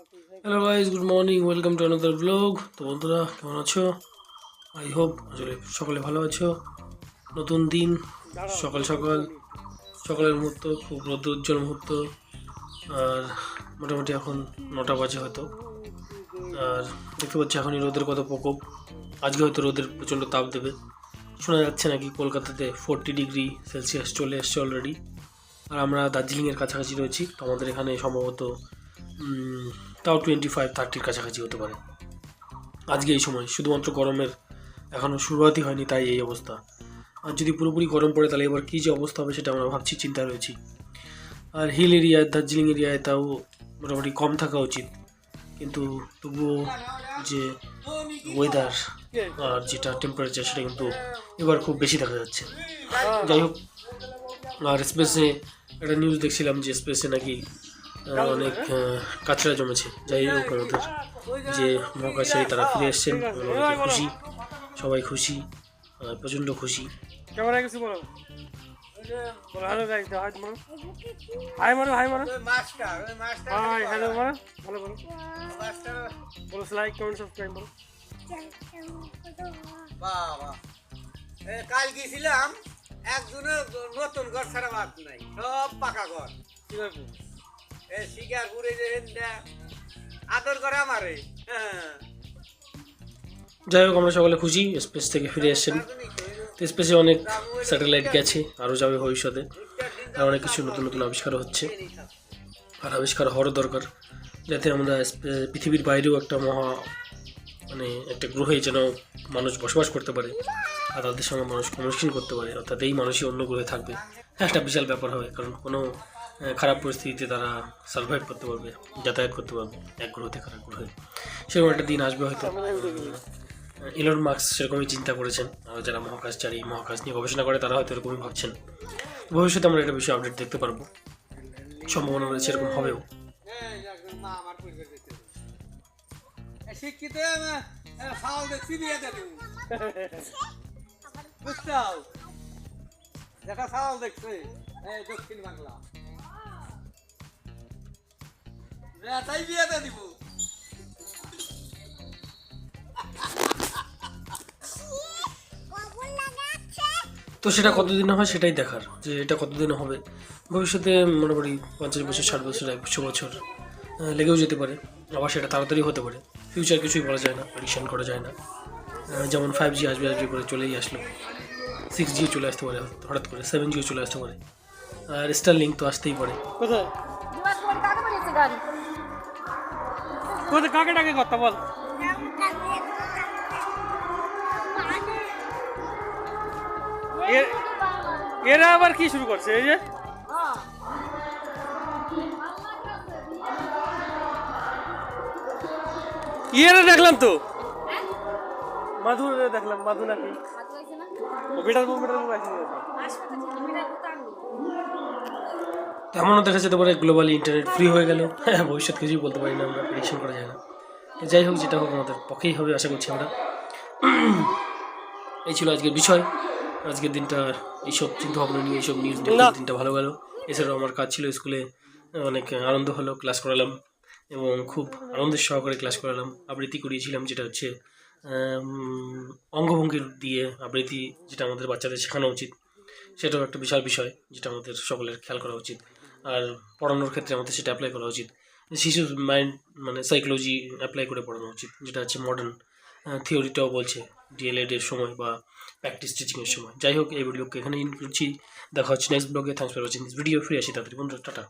Hello guys good morning welcome to another vlog তো বন্ধুরা, কেমন আছো? আই হোপ আসলে সকলে ভালো আছো। নতুন দিন, সকাল সকাল, সকালের মুহূর্ত, খুব রোদ উজ্জ্বল মুহূর্ত। আর মোটামুটি এখন নটা বাজে হয়তো। আর দেখতে পাচ্ছি এখনই রোদের কত প্রকোপ। আজকে হয়তো রোদের প্রচণ্ড তাপ দেবে। শোনা যাচ্ছে নাকি কলকাতাতে ফোরটি ডিগ্রি সেলসিয়াস চলে এসছে অলরেডি আর আমরা দার্জিলিংয়ের কাছাকাছি রয়েছি। তো আমাদের এখানে সম্ভবত তাও টোয়েন্টি ফাইভ থার্টির কাছাকাছি হতে পারে। আজকে এই সময় শুধুমাত্র গরমের এখনও শুরুয়াতই হয়নি তাই এই অবস্থা। আর যদি পুরোপুরি গরম পড়ে তাহলে এবার কী যে অবস্থা হবে সেটা আমরা ভাবছি চিন্তা রয়েছি। আর হিল এরিয়ায় দার্জিলিং এরিয়ায় তাও মোটামুটি কম থাকা উচিত। কিন্তু তবুও যে ওয়েদার আর যেটা টেম্পারেচার সেটা কিন্তু এবার খুব বেশি দেখা যাচ্ছে। যাই হোক, আর স্পেসে একটা নিউজ দেখছিলাম যে স্পেসে নাকি অনেক কাচরা জমেছে। যাই হোক আমাদের যে মহাকাশে তারা ফিরে এসছেন অনেকে খুশি সবাই খুশি প্রচণ্ড খুশি। কিছু বলো বলো? হ্যালো গাইস দাও হাই মারো হাই মারো হাই মারো মাস্টার ওই মাস্টার হাই হ্যালো মারো ভালো বলো। মাস্টার বলো লাইক কমেন্ট সাবস্ক্রাইব করো বাবা এ, কাল গেছিলাম একজনের নতুন ঘর ছাড়া বাদ নাই সব পাকা ঘর। কি এ শিকারপুরে আদর করে আমারে। হ্যাঁ যাই হোক, আমরা সকলে খুশি, স্পেস থেকে ফিরে এসছেন। স্পেসে অনেক স্যাটেলাইট গেছে, আরও যাবে ভবিষ্যতে। আর অনেক কিছু নতুন নতুন আবিষ্কার হচ্ছে। আর আবিষ্কার হওয়ারও দরকার, যাতে আমরা পৃথিবীর বাইরেও একটা মহা মানে একটা গ্রহে যেন মানুষ বসবাস করতে পারে। আর তাদের সঙ্গে মানুষ কমিউনিকেশন করতে পারে। অর্থাৎ এই মানুষই অন্য গ্রহে থাকবে। একটা বিশাল ব্যাপার হবে, কারণ কোনো খারাপ পরিস্থিতিতে তারা সার্ভাইভ করতে পারবে, যাতায়াত করতে পারবে, এক গ্রহ থেকে আরেক গ্রহে। সেরকম একটা দিন আসবে হয়তো। ইলন মার্কস সেরকমই চিন্তা করেছেন। আর যারা মহাকাশচারী, মহাকাশ নিয়ে গবেষণা করে, তারা হয়তো এরকমই ভাবছেন। ভবিষ্যতে আমরা একটা বিষয়ে আপডেট দেখতে পারব। সম্ভাবনা রয়েছে, এরকম হবেও। যেটা সাল দেখছে দক্ষিণ বাংলা। তাই বিয়েতে দিব। তো সেটা কতদিনে হয় সেটাই দেখার যে এটা কতদিনে হবে। ভবিষ্যতে মোটামুটি পঞ্চাশ বছর ষাট বছর একশো বছর লেগেও যেতে পারে। আবার সেটা তাড়াতাড়ি হতে পারে। ফিউচার কিছুই বলা যায় না প্রেডিকশন করা যায় না। যেমন ফাইভ জি আসবে আসবে করে চলেই আসলো। সিক্স জিও চলে আসতে পারে হঠাৎ করে সেভেন জিও চলে আসতে পারে। আর স্টার লিঙ্ক তো আসতেই পারে। কোথায়? দিমাগ কাকে ডাকে কথা বল? এরা আবার কি শুরু করছে, এই যে? ইয়েরা দেখলাম তো। মাধুর দেখলাম মাধু নাকি বেটার বেটার এমনও দেখা যেতে পারে গ্লোবালি ইন্টারনেট ফ্রি হয়ে গেল। হ্যাঁ ভবিষ্যৎ কিছুই বলতে পারি না আমরা প্রেডিকশন করা যায় না। যাই হোক যেটা হোক আমাদের পক্ষেই হবে আশা করছি আমরা। এই ছিল আজকের বিষয়। আজকের দিনটা এইসব চিন্তা ভাবনা নিয়ে এইসব নিউজ নিয়ে দিনটা ভালো গেল। এছাড়াও আমার কাজ ছিল স্কুলে অনেক আনন্দ হলো ক্লাস করালাম এবং খুব আনন্দের সহকারে ক্লাস করালাম। আবৃত্তি করিয়েছিলাম যেটা হচ্ছে অঙ্গভঙ্গির দিয়ে আবৃত্তি যেটা আমাদের বাচ্চাদের শেখানো উচিত। সেটাও একটা বিশাল বিষয় যেটা আমাদের সকলের খেয়াল করা উচিত। আর পড়ানোর ক্ষেত্রে আমাদের সেটা অ্যাপ্লাই করা উচিত। শিশুর মাইন্ড মানে সাইকোলজি অ্যাপ্লাই করে পড়ানো উচিত, যেটা হচ্ছে মডার্ন থিওরিটাও বলছে ডিএলএড এর সময় বা প্র্যাকটিস টিচিংয়ের সময়। যাই হোক, এই ভিডিওকে এখানে ইন করছি। দেখা হচ্ছে নেক্সট ব্লগে thanks for watching this video free আসি তাদের বন্ধুরা, টাটা।